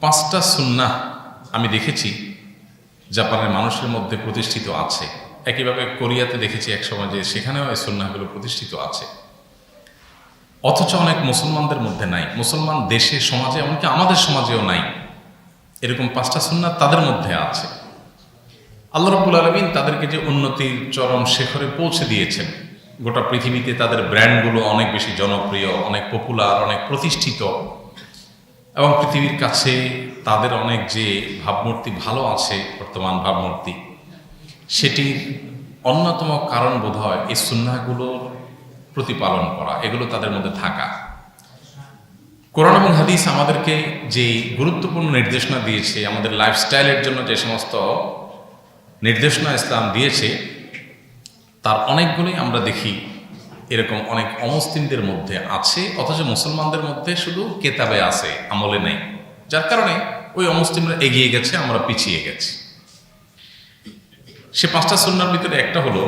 পাঁচটা সুন্নাহ আমি দেখেছি জাপানের মানুষের মধ্যে প্রতিষ্ঠিত আছে। একইভাবে কোরিয়াতে দেখেছি এক সময় যে সেখানেও এই সুন্নাহগুলো প্রতিষ্ঠিত আছে। অথচ অনেক মুসলমানদের মধ্যে নাই। মুসলমান দেশে, সমাজে, এমনকি আমাদের সমাজেও নাই। এরকম পাঁচটা সুন্নাহ তাদের মধ্যে আছে। আল্লাহ রব্বুল আলমিন তাদেরকে যে উন্নতির চরম শেখরে পৌঁছে দিয়েছেন, গোটা পৃথিবীতে তাদের ব্র্যান্ডগুলো অনেক বেশি জনপ্রিয়, অনেক পপুলার অনেক প্রতিষ্ঠিত। এবং পৃথিবীর কাছে তাদের অনেক যে ভাবমূর্তি ভালো আছে, বর্তমান ভাবমূর্তি, সেটির অন্যতম কারণ বোধ হয় এই সুন্নাহগুলোর প্রতিপালন করা, এগুলো তাদের মধ্যে থাকা। কোরআন এবং হাদিস আমাদেরকে যে গুরুত্বপূর্ণ নির্দেশনা দিয়েছে, আমাদের লাইফস্টাইলের জন্য যে সমস্ত নির্দেশনা ইসলাম দিয়েছে, তার অনেকগুলোই আমরা দেখি এরকম অনেক অমুসলিমদের মধ্যে আছে, অথচ মুসলমানদের মধ্যে শুধু কেতাবে আছে, আমলে নেই। যার কারণে ওই অমুসলিমরা এগিয়ে গেছে, আমরা পিছিয়ে গেছি। সে পাঁচটা সুন্নার ভিতরে একটা হলো,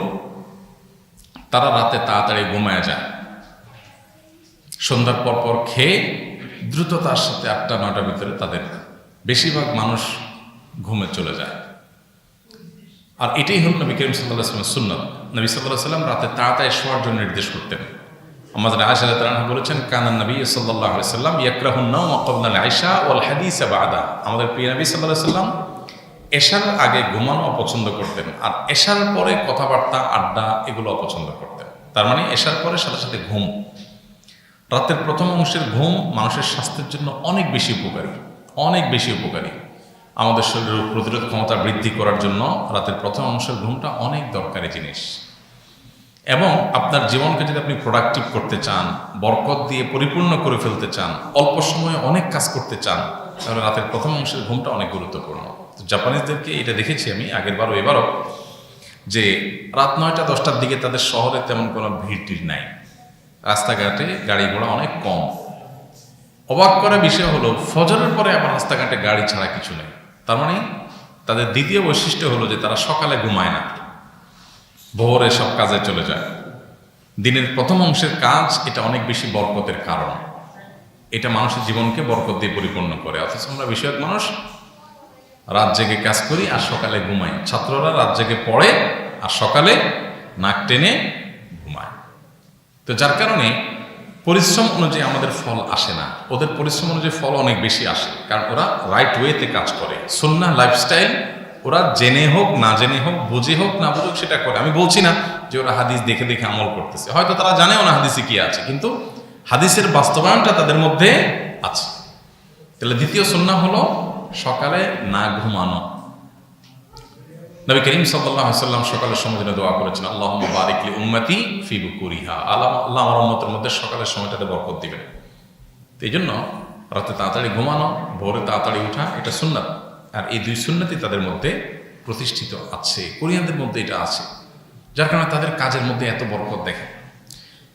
তারা রাতে তাড়াতাড়ি ঘুমায় যায়। সন্ধ্যার পর পর খেয়ে দ্রুততার সাথে আটটা, নয়টার ভিতরে তাদের বেশিরভাগ মানুষ ঘুমে চলে যায়। আর এটাই হল নবী করিম সাল্লাহ সাল্লামের সুন্নত। নবী সাল্লাহ সাল্লাম রাতে তাড়াতাড়ি শোয়ার জন্য নির্দেশ করতেন। আমাদের আয়সা তালাহা বলেছেন কানান নবী সাল্লাহ সাল্লাম ইয়াকরাহুন্নাও মকবনাল আয়সা ওয়াল হাদিস বাদা। আমাদের প্রিয় নবী সাল্লাহ সাল্লাম এশার আগে ঘুমানো অপছন্দ করতেন আর এশার পরে কথাবার্তা, আড্ডা এগুলো অপছন্দ করতেন। তার মানে এশার পরে সাথে সাথে ঘুম। রাতের প্রথম অংশের ঘুম মানুষের স্বাস্থ্যের জন্য অনেক বেশি উপকারী, অনেক বেশি উপকারী। আমাদের শরীরের রোগ প্রতিরোধ ক্ষমতা বৃদ্ধি করার জন্য রাতের প্রথম অংশের ঘুমটা অনেক দরকারি জিনিস। এবং আপনার জীবনকে যদি আপনি প্রোডাক্টিভ করতে চান, বরকত দিয়ে পরিপূর্ণ করে ফেলতে চান, অল্প সময়ে অনেক কাজ করতে চান, তাহলে রাতের প্রথম অংশের ঘুমটা অনেক গুরুত্বপূর্ণ। তো জাপানিজদেরকে এটা দেখেছি আমি আগের বারও, এবারও, যে রাত নয়টা, দশটার দিকে তাদের শহরে তেমন কোনো ভিড় নাই। রাস্তাঘাটে গাড়ি ঘোড়া অনেক কম। অবাক করা বিষয় হলো, ফজরের পরে আবার রাস্তাঘাটে গাড়ি ছাড়া কিছু নেই। তার মানে তাদের দ্বিতীয় বৈশিষ্ট্য হলো যে তারা সকালে ঘুমায় না। ভোরে সব কাজে চলে যায়। দিনের প্রথম অংশের কাজ এটা অনেক বেশি বরকতের কারণ। এটা মানুষের জীবনকে বরকত দিয়ে পরিপূর্ণ করে। অথচ আমরা বিষয়ক মানুষ রাত জেগে কাজ করি আর সকালে ঘুমাই। ছাত্ররা রাত জেগে পড়ে আর সকালে নাক টেনে ঘুমায়। তো যার কারণে পরিশ্রম অনুযায়ী আমাদের ফল আসে না। ওদের পরিশ্রম অনুযায়ী ফল অনেক বেশি আসে। কারণ ওরা রাইট ওয়েতে কাজ করে। সন্না লাইফস্টাইল ওরা জেনে হোক, না জেনে হোক, বুঝে হোক, না বুঝুক সেটা করে। আমি বলছি না যে ওরা হাদিস দেখে দেখে আমল করতেছে। হয়তো তারা জানেও না হাদিসে কি আছে, কিন্তু হাদিসের বাস্তবায়নটা তাদের মধ্যে আছে। তাহলে দ্বিতীয় সন্না হলো সকালে না ঘুমানো। নবী করিম সাল্লাম সকালের সময় যেন দোয়া করেছেন আল্লাহ বারিকলি উম্মতি ফিবু কুরিহা আল্লাহ আল্লাহ আমার উম্মতের মধ্যে সকালের সময়টাতে বরকত দিবেন। এই জন্য রাতে তাড়াতাড়ি ঘুমানো, ভোরে তাড়াতাড়ি উঠা, এটা সুন্নাত। আর এই দুই সুন্নাতই তাদের মধ্যে প্রতিষ্ঠিত আছে, কোরিয়ানদের মধ্যে এটা আছে, যার কারণে তাদের কাজের মধ্যে এত বরকত দেখে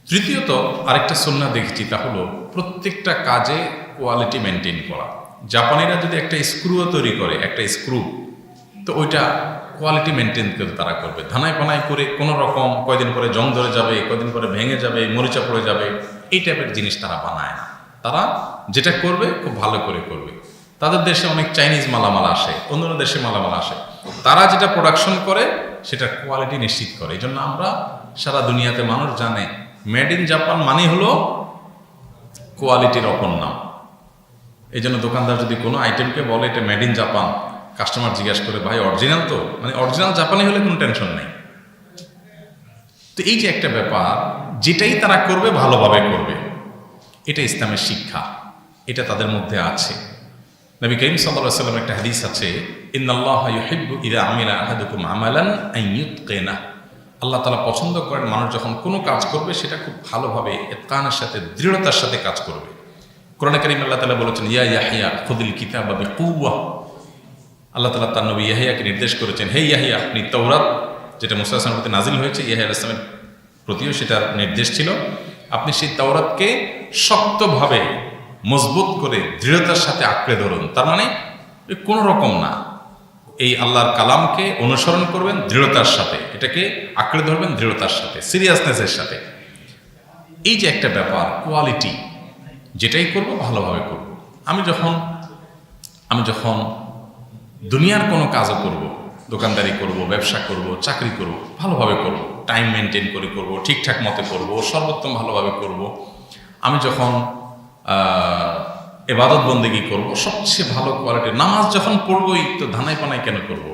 তৃতীয়ত, আরেকটা সুন্না দেখেছি, তা হলো প্রত্যেকটা কাজে কোয়ালিটি মেনটেন করা। জাপানিরা যদি একটা স্ক্রুও তৈরি করে, একটা স্ক্রু তো ওইটা কোয়ালিটি মেনটেন করে তারা করবে। ধানায় পানায় করে কোনো রকম কয়দিন পরে জং ধরে যাবে, কয়দিন পরে ভেঙে যাবে, মরিচা পড়ে যাবে, এই টাইপের জিনিস তারা বানায় তারা যেটা করবে, খুব ভালো করে করবে। তাদের দেশে অনেক চাইনিজ মালামাল আসে অন্য দেশে মালামাল আসে। তারা যেটা প্রোডাকশন করে, সেটা কোয়ালিটি নিশ্চিত করে। এই জন্য আমরা সারা দুনিয়াতে মানুষ জানে মেড ইন জাপান মানে হলো কোয়ালিটির অপর নাম। এই জন্য দোকানদার যদি কোনো আইটেমকে বলে, এটা মেড ইন জাপান কাস্টমার জিজ্ঞাসা করে, ভাই অরিজিনাল তো? মানে অরিজিনাল জাপানি হলে কোনো টেনশন নেই। তো এই যে একটা ব্যাপার, যেটাই তারা করবে, ভালোভাবে করবে। এটা ইসলামের শিক্ষা। এটা তাদের মধ্যে আছে। নবী করিম সাল্লাহ সাল্লাম একটা হাদিস আছে আল্লাহ তালা পছন্দ করেন মানুষ যখন কোনো কাজ করবে, সেটা খুব ভালোভাবে ইতকানের সাথে, দৃঢ়তার সাথে কাজ করবে। কোরআন করিম আল্লাহ তাআলা বলেছেন, ইয়া ইয়াহিয়া খুদিল কিতাব বিকুওয়া। আল্লাহ তালা তার নবী ইয়াহিয়াকে নির্দেশ করেছেন, হে ইয়াহিয়া, আপনি তৌরাত যেটা মুসা আসলামের প্রতি নাজিল হয়েছে, ইয়াহিয়া ইসলামের প্রতিও সেটার নির্দেশ ছিল। আপনি সেই তৌরাতকে শক্তভাবে মজবুত করে দৃঢ়তার সাথে আঁকড়ে ধরুন। তার মানে কোনো রকম না। এই আল্লাহর কালামকে অনুসরণ করবেন দৃঢ়তার সাথে। এটাকে আঁকড়ে ধরবেন দৃঢ়তার সাথে, সিরিয়াসনেসের সাথে। এই যে একটা ব্যাপার, কোয়ালিটি, যেটাই করব ভালোভাবে করব। আমি যখন আমি যখন দুনিয়ার কোনো কাজও করব, দোকানদারি করব, ব্যবসা করব, চাকরি করব, ভালোভাবে করব টাইম মেনটেন করে করব, ঠিকঠাক মতে করব, সর্বোত্তম ভালোভাবে করব। আমি যখন এবাদত বন্দেগি করব, সবচেয়ে ভালো কোয়ালিটির নামাজ যখন পড়বই, তো ধানাই পানাই কেন করব?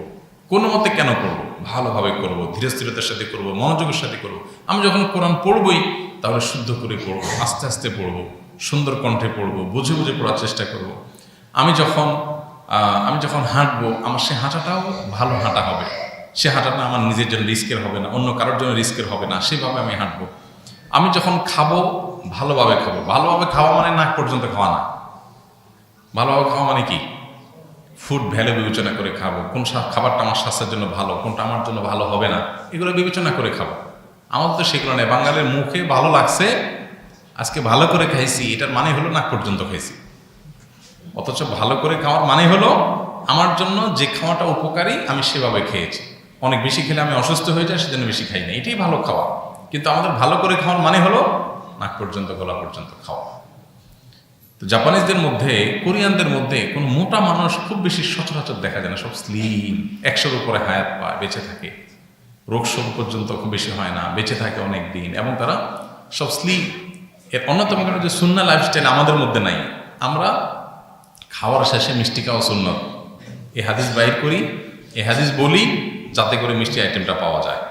কোনো মতে কেন করব? ভালোভাবে করব ধীরে স্থিরতার সাথে করব, মনোযোগের সাথে করব। আমি যখন কোরআন পড়বই, তাহলে শুদ্ধ করে পড়ব, আস্তে আস্তে পড়ব, সুন্দর কণ্ঠে পড়ব, বুঝে বুঝে পড়ার চেষ্টা করব। আমি যখন আমি যখন হাঁটবো, আমার সে হাঁটাটাও ভালো হাঁটা হবে। সে হাঁটাটা আমার নিজের জন্য রিস্কের হবে না, অন্য কারোর জন্য রিস্কের হবে না, সেভাবে আমি হাঁটবো। আমি যখন খাব, ভালোভাবে খাব। ভালোভাবে খাওয়া মানে নাক পর্যন্ত খাওয়া না। ভালোভাবে খাওয়া মানে কি? ফুড ভ্যালু বিবেচনা করে খাব। কোন খাবারটা আমার স্বাস্থ্যের জন্য ভালো, কোনটা আমার জন্য ভালো হবে না, এগুলো বিবেচনা করে খাব। আমাদের তো সেগুলো নেই। বাঙালির মুখে ভালো লাগছে, আজকে ভালো করে খাইছি, এটার মানে হলো নাক পর্যন্ত খাইছি। অথচ ভালো করে খাওয়ার মানে হলো আমার জন্য যে খাওয়াটা উপকারী আমি সেভাবে খেয়েছি। অনেক বেশি খেলে আমি অসুস্থ হয়ে যাই, সেজন্য বেশি খাই না। এটাই ভালো খাওয়া। কিন্তু আমাদের ভালো করে খাওয়ার মানে হলো নাক পর্যন্ত, গলা পর্যন্ত খাওয়া। তো জাপানিজদের মধ্যে, কোরিয়ানদের মধ্যে কোনো মোটা মানুষ খুব বেশি সচরাচর দেখা যায় না। সব স্লিম একশোর উপরে হায়াত পায়, বেঁচে থাকে। রোগ শোক পর্যন্ত খুব বেশি হয় না, বেঁচে থাকে অনেক দিন। এবং তারা সব স্লিম এর অন্যতম কারণ যে সুন্না লাইফস্টাইল আমাদের মধ্যে নাই। আমরা খাওয়ার শেষে মিষ্টি খাওয়া সুন্নত। এ হাদিস বাইর করি এ হাদিস বলি যাতে করে মিষ্টি আইটেমটা পাওয়া যায়।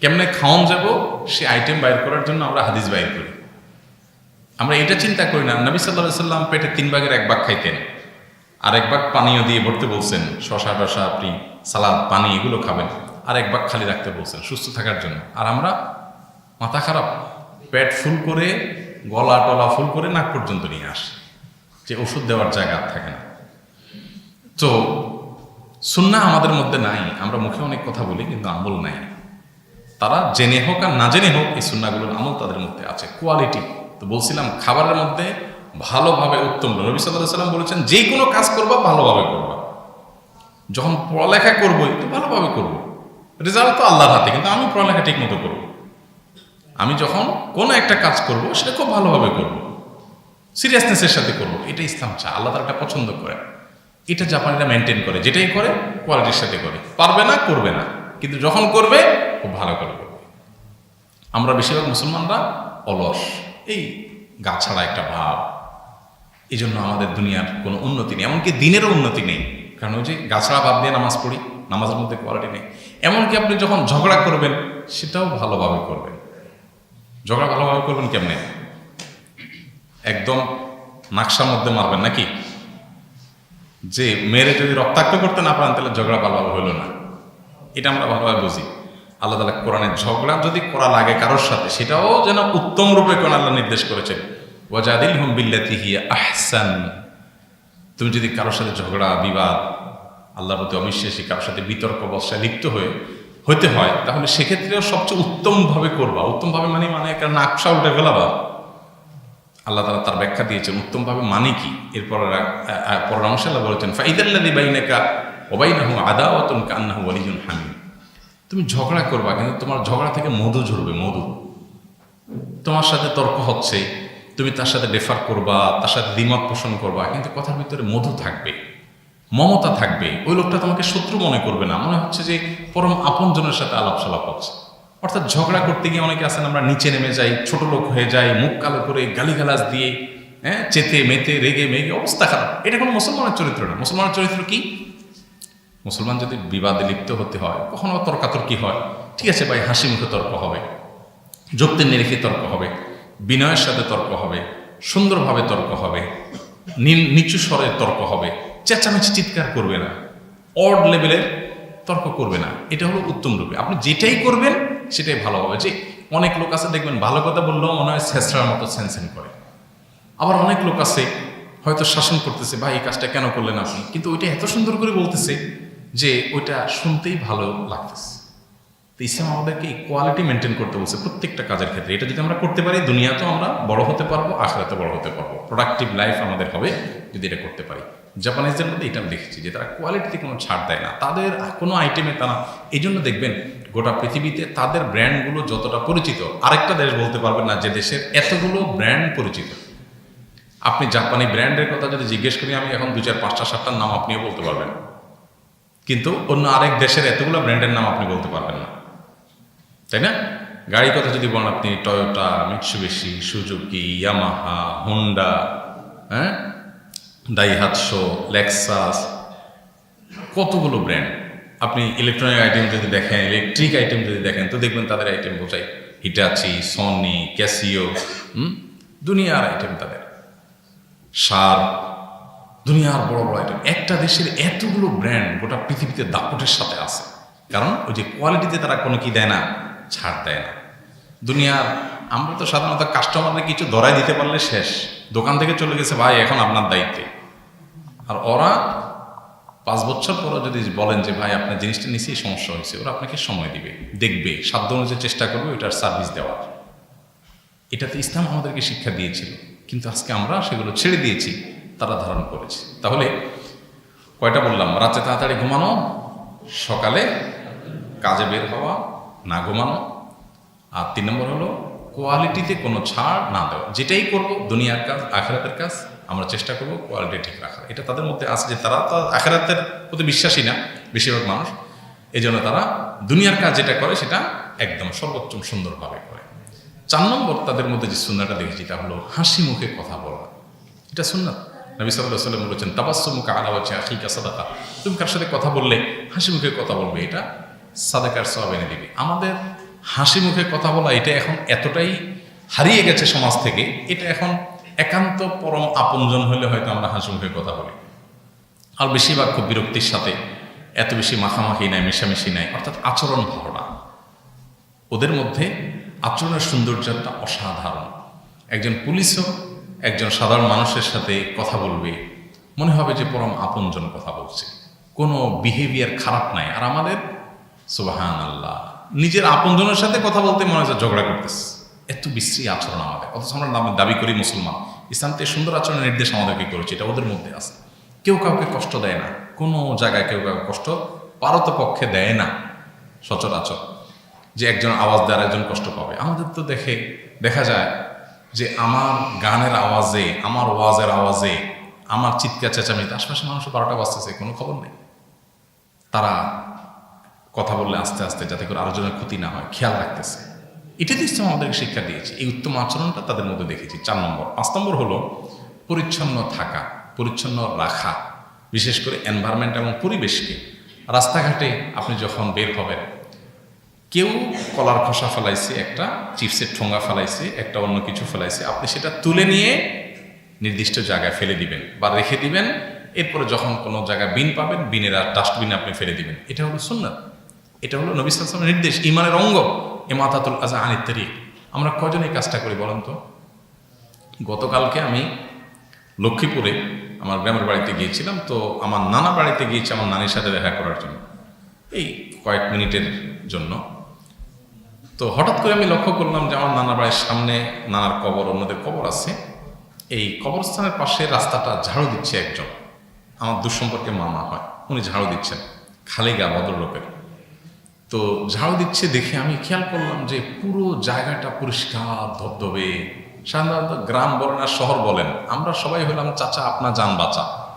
কেমনে খাওয়ান যাব, সে আইটেম বাইর করার জন্য আমরা হাদিস বাইর করি। আমরা এটা চিন্তা করি না, নবী সাল্লাহ সাল্লাম পেটে তিন ভাগের এক ভাগ খাইতেন। আর এক ভাগ পানীয় দিয়ে ভরতে বলছেন শশা টশা আপনি সালাদ, পানি এগুলো খাবেন। আর এক ভাগ খালি রাখতে বলছেন, সুস্থ থাকার জন্য। আর আমরা মাথা খারাপ, পেট ফুল করে, গলা টলা ফুল করে নাক পর্যন্ত নিয়ে আসি। যে ওষুধ দেওয়ার জায়গা আর থাকে না। তো সুন্না আমাদের মধ্যে নাই, আমরা মুখে অনেক কথা বলি কিন্তু আমল নাই। তারা জেনে হোক আর না জেনে হোক এই সুন্নাগুলোর আমল তাদের মধ্যে আছে, কোয়ালিটি। তো বলছিলাম, খাবারের মধ্যে ভালোভাবে উত্তম নবী সাল্লাহ সাল্লাম বলেছেন, যে কোনো কাজ করবা, ভালোভাবে করবা। যখন পড়ালেখা করব তো ভালোভাবে করব। রেজাল্ট তো আল্লাহর হাতে, কিন্তু আমি পড়ালেখা ঠিক মতো করব। আমি যখন কোনো একটা কাজ করব, সেটা খুব ভালোভাবে করব। সিরিয়াসনেসের সাথে করব। এটা ইসলাম চায় আল্লাহ তার পছন্দ করে। এটা জাপানিরা মেনটেন করে, যেটাই করে কোয়ালিটির সাথে করে। পারবে না, করবে না। কিন্তু যখন করবে, খুব ভালো করে করবে। আমরা বেশিরভাগ মুসলমানরা অলস। এই গা ছাড়া একটা ভাব। এই জন্য আমাদের দুনিয়ার কোনো উন্নতি নেই। এমনকি দিনেরও উন্নতি নেই। কারণ ওই যে গাছড়া বাদ দিয়ে নামাজ পড়ি, নামাজের মধ্যে কোয়ালিটি নেই। এমনকি আপনি যখন ঝগড়া করবেন, সেটাও ভালোভাবে করবেন। ঝগড়া ভালোভাবে করবেন কেমনে? একদম নাকশার মধ্যে মারবেন নাকি? যে মেরে যদি রক্তাক্ত করতে না পারেন, তাহলে ঝগড়া ভালোভাবে হইল না। এটা আমরা ভালোভাবে বুঝি। আল্লাহ তালা কোরআনের ঝগড়া যদি করা লাগে কারোর সাথে, সেটাও যেন উত্তম রূপে কোন আল্লাহ নির্দেশ করেছেন। ওয়াজাদিল হুম বিল্লাতি হিয়া আহসান। তুমি যদি কারোর সাথে ঝগড়া, বিবাদ, আল্লাহর প্রতি অবিশ্বাসী, কারোর সাথে বিতর্ক বসায় লিপ্ত হয়ে হতে হয়, তাহলে সেক্ষেত্রেও সবচেয়ে উত্তমভাবে করবা। উত্তমভাবে মানে মানে একটা নাকশা উল্টে ফেলাবা। আল্লাহ তালা তার ব্যাখ্যা দিয়েছেন, উত্তমভাবে মানে কি? এরপর পরের অংশে আল্লাহ বলেছেন ফাইদাল্লাদি বাইনাকা ওবাইনাহু আদাওয়াতুন কান্নাহু ওয়ালিজুন হামিম তুমি ঝগড়া করবা, কিন্তু তোমার ঝগড়া থেকে মধু ঝরবে, মধু। তোমার সাথে তর্ক হচ্ছে, তুমি তার সাথে রেফার করবা, তার সাথে দ্বিমত পোষণ করবা, কিন্তু কথার ভিতরে মধু থাকবে, মমতা থাকবে। ওই লোকটা তোমাকে শত্রু মনে করবে না, মনে হচ্ছে যে পরম আপনজনের সাথে আলাপ সালাপ হচ্ছে। অর্থাৎ ঝগড়া করতে গিয়ে অনেকে আছেন, আমরা নিচে নেমে যাই, ছোট লোক হয়ে যাই, মুখ কালো করে গালিগালাজ দিয়ে হ্যাঁ চেতে, মেতে, রেগে, মেগে, অবস্থা খারাপ। এটা কোনো মুসলমানের চরিত্র না। মুসলমানের চরিত্র কি? মুসলমান যদি বিবাদে লিপ্ত হতে হয়, কখনো তর্কাতর্কি হয়, ঠিক আছে ভাই, হাসি মুখে তর্ক হবে, যুক্তির নিরিখে তর্ক হবে, বিনয়ের সাথে তর্ক হবে, সুন্দরভাবে তর্ক হবে নিচু স্বরে তর্ক হবে, চেঁচামেচি চিৎকার করবে না অড লেভেলের তর্ক করবে না। এটা হলো উত্তম রূপে আপনি যেটাই করবেন সেটাই ভালো হবে। যে অনেক লোক আছে, দেখবেন ভালো কথা বললেও মনে হয় শেষরার মতো সেনসেন করে। আবার অনেক লোক আছে, হয়তো শাসন করতেছে, ভাই, এই কাজটা কেন করলেন আপনি? কিন্তু ওইটা এত সুন্দর করে বলতেছে যে ওইটা শুনতেই ভালো লাগতেছে। ইসলাম আমাদেরকে কোয়ালিটি মেনটেন করতে বলছে প্রত্যেকটা কাজের ক্ষেত্রে। এটা যদি আমরা করতে পারি, দুনিয়াতেও আমরা বড় হতে পারব আখড়াতে বড় হতে পারব। প্রোডাক্টিভ লাইফ আমাদের হবে যদি এটা করতে পারি। জাপানিজদের মধ্যে এটা আমি দেখেছি যে তারা কোয়ালিটিতে কোনো ছাড় দেয় না। তাদের কোনো আইটেমে তারা এই জন্য দেখবেন গোটা পৃথিবীতে তাদের ব্র্যান্ডগুলো যতটা পরিচিত, আরেকটা দেশ বলতে পারবেন না যে দেশের এতগুলো ব্র্যান্ড পরিচিত। আপনি জাপানি ব্র্যান্ডের কথা যদি জিজ্ঞেস করি, আমি এখন দু চার পাঁচটা সাতটার নাম আপনিও বলতে পারবেন। কিন্তু অন্য আরেক দেশের এতগুলো ব্র্যান্ডের নাম আপনি বলতে পারবেন না। তাই না? গাড়ির কথা যদি বলেন আপনি Toyota Mitsubishi Suzuki Yamaha Honda হ্যাঁ? ডাইহাৎসো লেক্সাস কতগুলো ব্র্যান্ড আপনি ইলেকট্রনিক আইটেম যদি দেখেন ইলেকট্রিক আইটেম যদি দেখেন, তো দেখবেন তাদের আইটেম বোঝাই হিটাচি সনি ক্যাসিও হুম? দুনিয়ার আইটেম তাদের। সার, দুনিয়ার বড় বড় আইটেম একটা দেশের এতগুলো ব্র্যান্ড গোটা পৃথিবীতে দাপটের সাথে আছে। কারণ ওই যে কোয়ালিটিতে তারা কোনো কি দেয় না। ছাড় দেয় না। দুনিয়ার আমরা তো সাধারণত কাস্টমারকে কিছু ধরাই দিতে পারলে শেষ। দোকান থেকে চলে গেছে, ভাই, এখন আপনার দায়িত্বে। আর ওরা পাঁচ বছর পরে যদি বলেন যে, ভাই, আপনার জিনিসটা নিচেই সমস্যা হয়েছে, ওরা আপনাকে সময় দিবে, দেখবে, সাধ্য অনুযায়ী চেষ্টা করবে ওইটার সার্ভিস দেওয়ার। এটাতে ইসলাম আমাদেরকে শিক্ষা দিয়েছিল, কিন্তু আজকে আমরা সেগুলো ছেড়ে দিয়েছি, তারা ধারণ করেছে। তাহলে কয়টা বললাম? রাতে তাড়াতাড়ি ঘুমানো, সকালে কাজে বের হওয়া না ঘুমানো আর তিন নম্বর হলো কোয়ালিটিতে কোনো ছাড় না দেওয়া। যেটাই করব, দুনিয়ার কাজ, আখেরাতের কাজ, আমরা চেষ্টা করব কোয়ালিটি ঠিক রাখার। এটা তাদের মধ্যে আছে যে তারা তো আখেরাতের প্রতি বিশ্বাসী না, বেশিরভাগ মানুষ। এই জন্য তারা দুনিয়ার কাজ যেটা করে, সেটা একদম সর্বোচ্চ সুন্দরভাবে করে। চার নম্বর তাদের মধ্যে যে সুন্নাটা দেখেছি, তা হলো হাসি মুখে কথা বলা। এটা সুন্নাত। নবী সাল্লাহ বলেছেন তাবাস্য মুখে আলা হচ্ছে আখিকা সাদাকা। তুমি কার সাথে কথা বললে, হাসি মুখে কথা বলবে, এটা সাদাকার সব এনে দিবে আমাদের হাসি মুখে কথা বলা এটা এখন এতটাই হারিয়ে গেছে সমাজ থেকে, এটা এখন একান্ত পরম আপনজন হলে হয়তো আমরা হাসি মুখে কথা বলি। আর বেশিরভাগ খুব বিরক্তির সাথে এত বেশি মাখামাখি নাই, মেশামেশি নাই, অর্থাৎ আচরণ ভালো না ওদের মধ্যে আচরণের সৌন্দর্যটা অসাধারণ। একজন পুলিশও একজন সাধারণ মানুষের সাথে কথা বলবে, মনে হবে যে পরম আপনজন কথা বলছে। কোনো বিহেভিয়ার খারাপ নাই। আর আমাদের সুবাহান আল্লাহ নিজের আপনজনের সাথে কথা বলতে মনে হচ্ছে ঝগড়া করতেছে। এত বিশ্রী আচরণ আমাদের। অথচ আমরা নামে দাবি করি মুসলমান। ইসলাম ইসলামতে সুন্দর আচরণের নির্দেশ আমাদেরকে করেছে, এটা ওদের মধ্যে আছে। কেউ কাউকে কষ্ট দেয় না। কোনো জায়গায় কেউ কাউকে কষ্ট পারত পক্ষে দেয় না। সচরাচর যে একজন আওয়াজ দেওয়ার একজন কষ্ট পাবে। আমাদের তো দেখে, দেখা যায় যে আমার গানের আওয়াজে, আমার ওয়াজের আওয়াজে, আমার চিৎকার চেঁচামেচিতে আশপাশে মানুষ বারোটা বাজতেছে, কোনো খবর নেই। তারা কথা বললে আস্তে আস্তে যাতে করে আরোজনের ক্ষতি না হয়, খেয়াল রাখতেছে। এটা তো ইসলাম আমাদেরকে শিক্ষা দিয়েছে। এই উত্তম আচরণটা তাদের মধ্যে দেখেছি। চার নম্বর। পাঁচ নম্বর হলো পরিচ্ছন্ন থাকা, পরিচ্ছন্ন রাখা। বিশেষ করে এনভায়রনমেন্ট এবং পরিবেশকে। রাস্তাঘাটে আপনি যখন বের হবেন, কেউ কলার খোসা ফেলাইছে, একটা চিপসের ঠোঙ্গা ফেলাইছে, একটা অন্য কিছু ফেলাইছে, আপনি সেটা তুলে নিয়ে নির্দিষ্ট জায়গায় ফেলে দিবেন বা রেখে দিবেন। এরপরে যখন কোনো জায়গায় বিন পাবেন, বিনের আর ডাস্টবিনে আপনি ফেলে দিবেন। এটা হলো সুন্নাত। এটা হলো নবী সালামের নির্দেশ ইমানের অঙ্গ। এমাতাতুল আজা আনির তারিখ আমরা কজন এই কাজটা করি বলেন তো? গতকালকে আমি লক্ষ্মীপুরে আমার গ্রামের বাড়িতে গিয়েছিলাম, তো আমার নানা বাড়িতে গিয়েছি আমার নানির সাথে দেখা করার জন্য। এই কয়েক মিনিটের জন্য। তো হঠাৎ করে আমি লক্ষ্য করলাম যে আমার নানা বাড়ির সামনে নানার কবর, অন্যদের কবর আছে। এই কবরস্থানের পাশে রাস্তাটা ঝাড়ু দিচ্ছে একজন। আমার দুঃসম্পর্কে মামা হয়, উনি ঝাড়ু দিচ্ছেন। খালিগা ভদ্রলোকের। তো ঝাড়ু দিচ্ছে দেখে আমি খেয়াল করলাম যে পুরো জায়গাটা পরিষ্কার, ধবধবে। সাধারণত গ্রাম বলেন আর শহর বলেন, আমরা সবাই হলাম চাচা আপনার যান বাঁচা।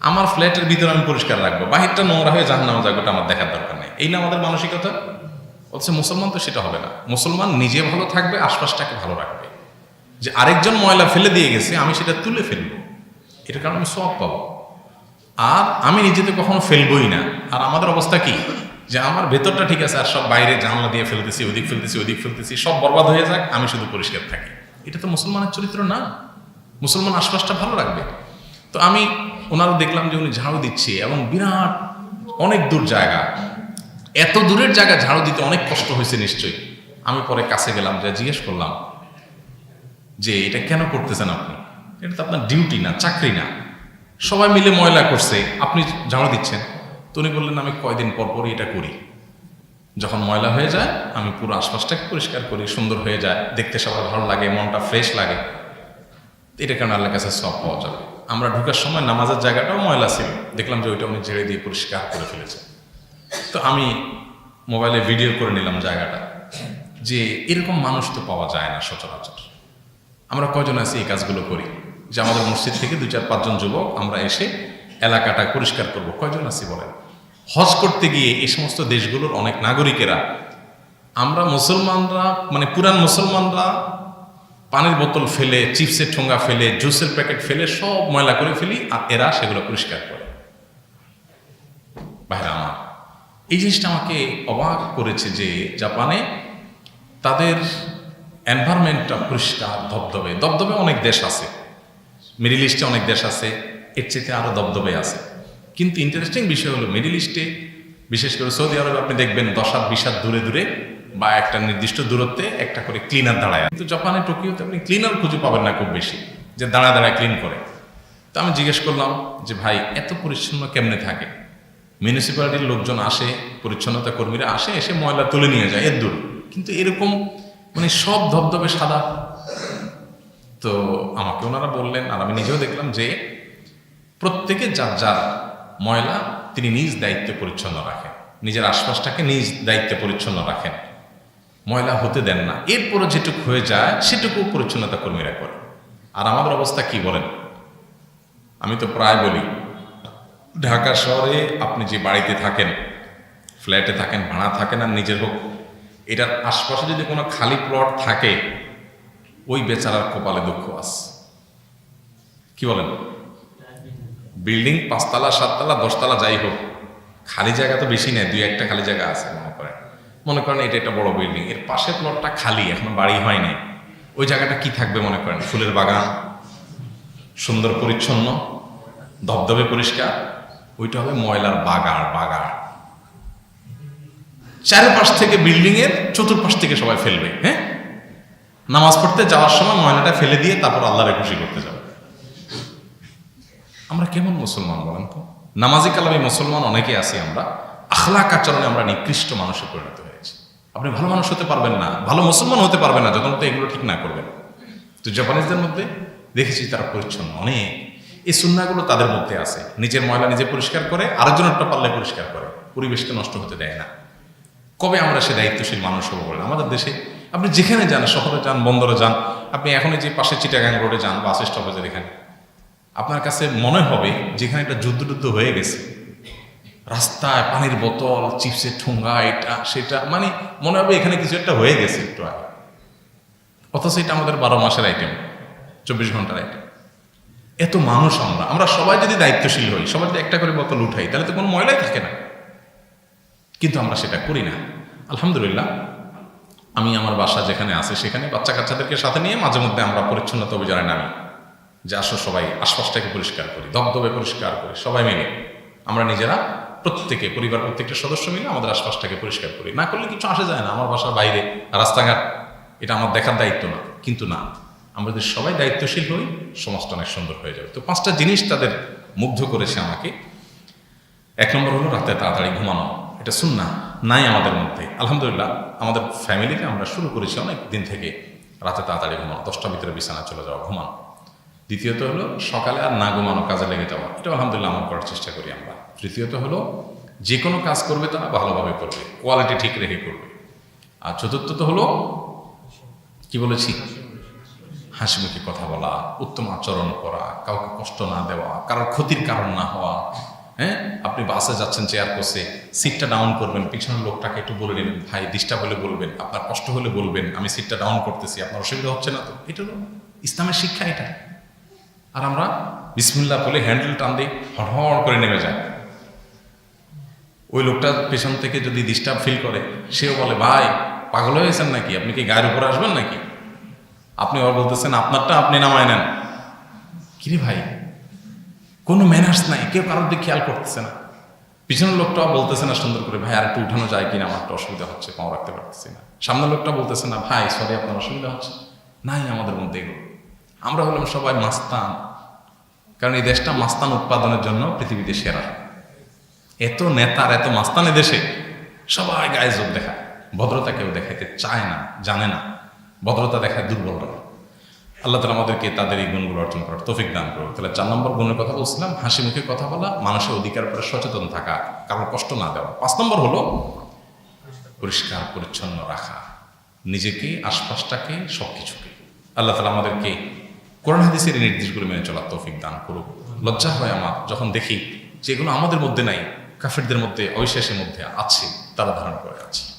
আমার ফ্ল্যাটের ভিতরে আমি পরিষ্কার রাখব, বাহিরটা নোংরা হয়ে জাহান নামা ওটা আমার দেখার দরকার নেই। এই না আমাদের মানসিকতা? অথচ মুসলমান তো সেটা হবে না। মুসলমান নিজে ভালো থাকবে, আশপাশটাকে ভালো রাখবে। যে আরেকজন ময়লা ফেলে দিয়ে গেছে, আমি সেটা তুলে ফেলব। এটার কারণে আমি সব পাবো। আর আমি নিজেতে কখনো ফেলবই না। আর আমাদের অবস্থা কি? যে আমার ভেতরটা ঠিক আছে, আর সব বাইরে জানলা দিয়ে ফেলতেছি, ওদিক ফেলতেছি ওদিক ফেলতেছি, সব বরবাদ হয়ে যাক, আমি শুধু পরিষ্কার থাকি। এটা তো মুসলমানের চরিত্র না। মুসলমান আশপাশটা ভালো রাখবে। তো আমি ওনারও দেখলাম যে উনি ঝাড়ু দিচ্ছে এবং বিরাট অনেক দূর জায়গা। এত দূরের জায়গা ঝাড়ু দিতে অনেক কষ্ট হয়েছে নিশ্চয়ই। আমি পরে কাছে গেলাম, যা জিজ্ঞেস করলাম যে, এটা কেন করতেছেন আপনি? এটা তো আপনার ডিউটি না, চাকরি না। সবাই মিলে ময়লা করছে, আপনি ঝাড়ু দিচ্ছেন? তো উনি বললেন, আমি কয়দিন পর পরই এটা করি। যখন ময়লা হয়ে যায়, আমি পুরো আশপাশটাকে পরিষ্কার করি, সুন্দর হয়ে যায়, দেখতে সবার ভালো লাগে, মনটা ফ্রেশ লাগে। এটা কারণে আল্লাহর কাছে সব পাওয়া যাবে? আমরা ঢুকার সময় নামাজের জায়গাটাও ময়লা ছিল। দেখলাম যে ওইটা উনি ঝেড়ে দিয়ে পরিষ্কার করে ফেলেছে। তো আমি মোবাইলে ভিডিও করে নিলাম জায়গাটা। যে এরকম মানুষ তো পাওয়া যায় না সচরাচর। আমরা কজন আছি এই কাজগুলো করি? যে আমাদের মসজিদ থেকে দু চার পাঁচজন যুবক, আমরা এসে এলাকাটা পরিষ্কার করব। কয়জন আছি বলেন? হজ করতে গিয়ে এই সমস্ত দেশগুলোর অনেক নাগরিকেরা, আমরা মুসলমানরা মানে পুরান মুসলমানরা, পানির বোতল ফেলে, চিপসের ঠোঙ্গা ফেলে, জুসের প্যাকেট ফেলে, সব ময়লা করে ফেলি আর এরা সেগুলো পরিষ্কার করে। বাইরে আমার, এই জিনিসটা আমাকে অবাক করেছে যে জাপানে তাদের এনভায়রনমেন্টটা পরিষ্কার, ধবধবে। ধবধবে অনেক দেশ আছে। মিডিল ইস্টে অনেক দেশ আছে, এর চেয়ে আরও দবদবে আছে। কিন্তু ইন্টারেস্টিং বিষয় হলো মিডিল ইস্টে বিশেষ করে সৌদি আরবে আপনি দেখবেন দশ হাত বিশ দূরে দূরে বা একটা নির্দিষ্ট দূরত্বে একটা করে ক্লিনার দাঁড়ায় কিন্তু জাপানে, টোকিওতে আপনি ক্লিনার খুঁজে পাবেন না খুব বেশি, যে দাঁড়ায় দাঁড়ায় ক্লিন করে। তো আমি জিজ্ঞেস করলাম যে, ভাই, এত পরিচ্ছন্ন কেমনে থাকে? মিউনিসিপ্যালিটির লোকজন আসে, পরিচ্ছন্নতা কর্মীরা আসে, এসে ময়লা তুলে নিয়ে যায়, এর দূর। কিন্তু এরকম মানে সব ধবধবে সাদা। তো আমাকে ওনারা বললেন, আর আমি নিজেও দেখলাম যে প্রত্যেকে যার যার ময়লা তিনি নিজ দায়িত্বে পরিচ্ছন্ন রাখেন। নিজের আশপাশটাকে নিজ দায়িত্বে পরিচ্ছন্ন রাখেন। ময়লা হতে দেন না। এরপরে যেটুকু হয়ে যায়, সেটুকু পরিচ্ছন্নতা কর্মীরা করে আর আমাদের অবস্থা কি বলেন? আমি তো প্রায় বলি, ঢাকা শহরে আপনি যে বাড়িতে থাকেন, ফ্ল্যাটে থাকেন, ভাড়া থাকেন আর নিজের হোক, এটার আশপাশে যদি কোনো খালি প্লট থাকে, ওই বেচারার কপালে দুঃখ আছে। কি বলেন? বিল্ডিং পাঁচতলা, সাততলা, দশতলা, যাই হোক, খালি জায়গা তো বেশি নেই, দুই একটা খালি জায়গা আছে মনে করেন। মনে করেন এটা একটা বড় বিল্ডিং, এর পাশের প্লটটা খালি, এখনও বাড়ি হয়নি ওই জায়গাটা কি থাকবে মনে করেন? ফুলের বাগান, সুন্দর পরিচ্ছন্ন, ধবধবে পরিষ্কার, ওইটা হবে ময়লার বাগার বাগার। চারপাশ থেকে বিল্ডিং এর চতুর্পাশ থেকে সবাই ফেলবে হ্যাঁ? নামাজ পড়তে যাওয়ার সময় ময়লাটা ফেলে দিয়ে তারপর আল্লাহরে খুশি করতে যাবে। আমরা কেমন মুসলমান বলেন তো? নামাজি কালামী মুসলমান অনেকে আছি আমরা। আখলাক আচরণে আমরা নিকৃষ্ট মানুষে পরিণত হয়েছি। আপনি ভালো মানুষ হতে পারবেন না, ভালো মুসলমান হতে পারবেন না, যখন তো এগুলো ঠিক না করবেন। তো জাপানিজদের মধ্যে দেখেছি তারা পরিচ্ছন্ন, অনেক। এই সুন্নাগুলো তাদের মধ্যে আছে। নিজের ময়লা নিজে পরিষ্কার করে, আরেকজনেরটা পাল্লে পরিষ্কার করে। পরিবেশকে নষ্ট হতে দেয় না। কবে আমরা সে দায়িত্বশীল মানুষ হব বলেন? আমাদের দেশে আপনি যেখানে যান, শহরে যান, বন্দরে যান, আপনি এখন এই যে পাশে চিটাগাং রোডে যান বাস স্টপেজে এখানে আপনার কাছে মনে হবে যেখানে একটা যুদ্ধ টুদ্ধ হয়ে গেছে। রাস্তায় পানির বোতল, চিপসের ঠোঙ্গা, এটা, সেটা মানে মনে হবে এখানে কিছু একটা হয়ে গেছে একটু আগে। অথচ এটা আমাদের বারো মাসের আইটেম চব্বিশ ঘণ্টার আইটেম এত মানুষ আমরা আমরা সবাই যদি দায়িত্বশীল হই সবাই যদি একটা করে বোতল উঠাই, তাহলে তো কোনো ময়লাই থাকে না। কিন্তু আমরা সেটা করি না। আলহামদুলিল্লাহ, আমি আমার বাসা যেখানে আছে, সেখানে বাচ্চা কাচ্চাদেরকে সাথে নিয়ে মাঝে মধ্যে আমরা পরিচ্ছন্নতা অভিযানে নামি। যে আসো সবাই, আশপাশটাকে পরিষ্কার করি দবদবে পরিষ্কার করি, সবাই মিলে। আমরা নিজেরা প্রত্যেকে, পরিবার প্রত্যেকটা সদস্য মিলে আমাদের আশপাশটাকে পরিষ্কার করি। না করলে কিছু আসে যায় না, আমার বাসার বাইরে, রাস্তাঘাট, এটা আমার দেখার দায়িত্ব না, কিন্তু না। আমরা যদি সবাই দায়িত্বশীল হই, সমাজটা অনেক সুন্দর হয়ে যাবে। তো পাঁচটা জিনিস তাদের মুগ্ধ করেছে আমাকে। এক নম্বর হলো রাতে তাড়াতাড়ি ঘুমানো, এটা শুননা নাই আমাদের মধ্যে। আলহামদুলিল্লাহ, আমাদের ফ্যামিলিতে আমরা শুরু করেছি অনেক দিন থেকে রাতে তাড়াতাড়ি ঘুমানো, দশটার ভিতরে বিছানা চলে যাওয়া, ঘুমানো। দ্বিতীয়ত হলো সকালে আর না ঘুমানো, কাজে লেগে যাওয়া। এটা আলহামদুলিল্লাহ আমার করার চেষ্টা করি আমরা। তৃতীয়ত হলো যে কোনো কাজ করবে তারা ভালোভাবে করবে কোয়ালিটি ঠিক রেখে করবে। আর চতুর্থ তো হলো, কি বলেছি? হাসি মুখে কথা বলা, উত্তম আচরণ করা, কাউকে কষ্ট না দেওয়া, কারোর ক্ষতির কারণ না হওয়া হ্যাঁ? আপনি বাসে যাচ্ছেন চেয়ার কোসে সিটটা ডাউন করবেন, পিছনের লোকটাকে একটু বলে নেবেন, ভাই ডিস্টার্ব হলে বলবেন, আপনার কষ্ট হলে বলবেন, আমি সিটটা ডাউন করতেছি, আপনার অসুবিধা হচ্ছে না তো? এটা হলো ইসলামের শিক্ষা এটা। আর আমরা বিসমুল্লাহ বলে হ্যান্ডেল টান দিই হড়হড় করে নেমে যায় ওই লোকটা পেছন থেকে যদি ডিস্টার্ব ফিল করে, সেও বলে, ভাই, পাগল হয়েছেন নাকি? আপনি কি গায়ের উপরে আসবেন নাকি? আপনি আবার বলতেছেন, আপনারটা আপনি নামায় নেন। কিরে ভাই, কোনো ম্যানার্স নাই, কেউ কারোর দিকে খেয়াল করতেছে না। পিছনের লোকটাও বলতেছে না সুন্দর করে, ভাই আর একটু উঠানো যায় কিনা? আমার একটা অসুবিধা হচ্ছে, পাও রাখতে পারতেছি না। সামনের লোকটা বলতেছে না, ভাই সরি আপনার অসুবিধা হচ্ছে। নাই, আমাদের মধ্যে এগুলো। আমরা হলাম সবাই মাস্তান কারণ এই দেশটা মাস্তান উৎপাদনের জন্য পৃথিবীতে সেরা। এত নেতার এত মাস্তান দেশে সবাই গায়ে যোগ দেখায়। ভদ্রতা কেউ দেখাইতে চায় না, জানে না। ভদ্রতা দেখায় দুর্বলরা আল্লাহ তালা আমাদেরকে তাদের এই গুণগুলো অর্জন করার তৌফিক দান করুক। তাহলে চার নম্বর গুণের কথা বলছিলাম, হাসি মুখে কথা বলা, মানুষের অধিকার উপরে সচেতন থাকা, কারোর কষ্ট না দেওয়া। পাঁচ নম্বর হলো পরিষ্কার, পরিচ্ছন্ন রাখা। নিজেকে, আশপাশটাকে সব কিছুকে আল্লাহ তালা আমাদেরকে কোরআন হাদিসের এই নির্দেশগুলো মেনে চলার তৌফিক দান করুক। লজ্জা হয় আমার যখন দেখি যেগুলো আমাদের মধ্যে নাই, কাফেরদের মধ্যে, অবিশ্বাসের মধ্যে আছে, তারা ধারণ করে আছে।